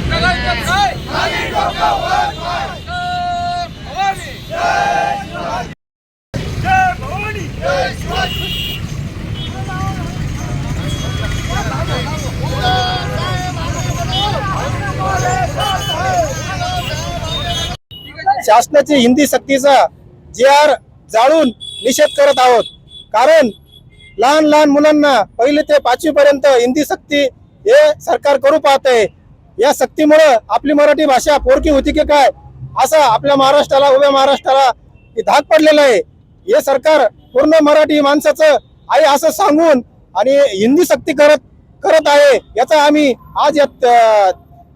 करायचं काय? शासनाची हिंदी सक्तीचा जे आर जाळून निषेध करत आहोत. कारण लहान लहान मुलांना पहिले ते पाचवी पर्यंत हिंदी सक्ती हे सरकार करू पाहतंय. या सक्तीमुळं आपली मराठी भाषा पोरकी होती की काय? असं आपल्या महाराष्ट्राला उभ्या महाराष्ट्राला धाक पडलेला आहे. हे सरकार पूर्ण मराठी माणसाचं आहे असं सांगून आणि हिंदी सक्ती करत करत आहे याचा आम्ही आज या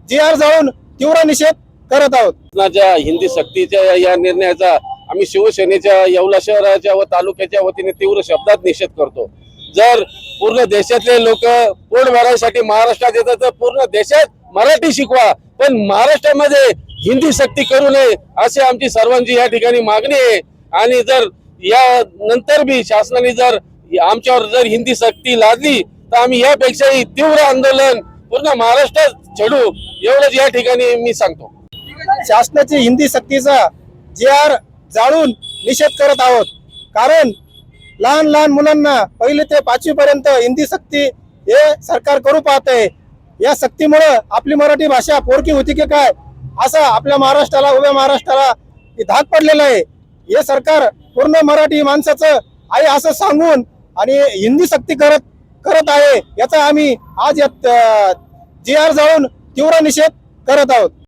जी आर जाळून तीव्र निषेध करत आहोत. हिंदी सक्तीच्या या निर्णयाचा आम्ही शिवसेनेच्या येवला शहराच्या व तालुक्याच्या वतीने तीव्र शब्दात निषेध करतो. जर पूर्ण देशातले लोक पोट भरायसाठी महाराष्ट्रात येतात तर पूर्ण देशात मराठी शिकवा. पण महाराष्ट्रामध्ये हिंदी सक्ती करू नये अशी आमची सर्वांची या ठिकाणी मागणी आहे. आणि जर या नंतर बी शासनाने जर आमच्यावर जर हिंदी सक्ती लादली तर आम्ही यापेक्षाही तीव्र आंदोलन पूर्ण महाराष्ट्रात छेडू एवढंच या ठिकाणी मी सांगतो. शासनाची हिंदी सक्तीचा जे आर जाळून निषेध करत आहोत. कारण लहान लहान मुलांना पहिले ते पाचवी पर्यंत हिंदी सक्ती हे सरकार करू पाहत. आहे या सक्तीमुळं आपली मराठी भाषा पोरकी होती की काय? असं आपल्या महाराष्ट्राला उभ्या महाराष्ट्राला धाक पडलेला आहे. हे सरकार पूर्ण मराठी माणसाचं आहे असं सांगून आणि हिंदी सक्ती करत करत आहे. याचा आम्ही आज या जी आर जाऊन तीव्र निषेध करत आहोत.